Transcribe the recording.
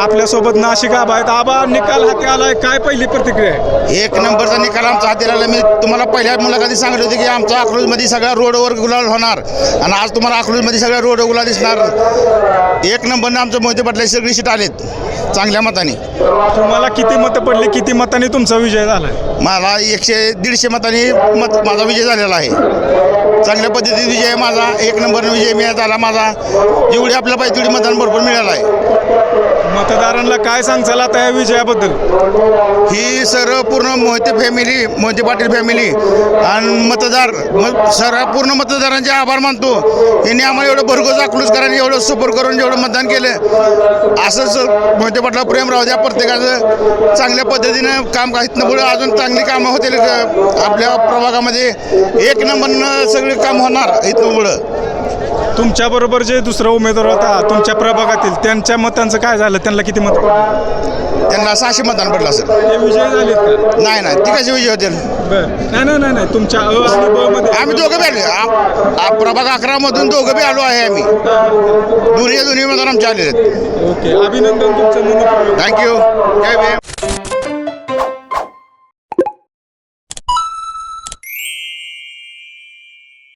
आपल्यासोबत नाशिक आबा आहेत. आबा निकाल हाती आलाय. काय पहिली प्रतिक्रिया आहे? एक नंबरचा निकाल आमचा हाती आला मी तुम्हाला पहिल्या मुलाखती सांगितलं होते की आमचा अकलूजमध्ये सगळ्या रोडवर गुलाल होणार. आणि आज तुम्हाला अकलूजमध्ये सगळ्या रोड गुलाल दिसणार. एक नंबरनं आमचं मोहिते पाटला सगळी सीट आलेत. चांगल्या मताने. तुम्हाला किती मतं पडली? किती मतांनी तुमचा विजय झालाय? मला एकशे दीडशे मतांनी मत माझा विजय झालेला आहे. चांगल्या पद्धतीत विजय आहे माझा एक नंबरनं विजय मिळत आला माझा. जेवढी आपल्या पाहिजे तेवढी मतदान भरपूर मिळालं आहे. मतदारांना काय सांगचाल आता या विजयाबद्दल? ही सर्व पूर्ण मोहिते फॅमिली मोहिते पाटील फॅमिली आणि मतदार म सर्व पूर्ण मतदारांचे आभार मानतो. यांनी आम्हाला एवढं भरघोस अकलूज करायला एवढं सपोर्ट करून जेवढं मतदान केलं. असंच मोहिते पाटला प्रेम राहू द्या प्रत्येकाचं चांगल्या पद्धतीनं काम का इथनं पुढे अजून चांगली कामं होतील आपल्या प्रभागामध्ये. एक नंबरनं सगळी काम होणार इथनं पुढं. तुमच्या बरोबर जे दुसरा उमेदवार होता तुमच्या प्रभागातील त्यांच्या मतांचं काय झालं? त्यांना किती मत त्यांना सहाशे मतदान पडलं असेल. ते विजय झालेत का? नाही नाही ती कशी विजय होतील. बर. नाही नाही नाही नाही. तुमच्या अ आणि ब मध्ये आम्ही दोघं बी आलो. आ- आ- प्रभाग अकरामधून दोघं बी आलो आहे आम्ही. दोन्ही दोन्ही मतदार आमचे आलेले आहेत. ओके. अभिनंदन तुमचं मनपूर्वक. थँक्यू जय भीम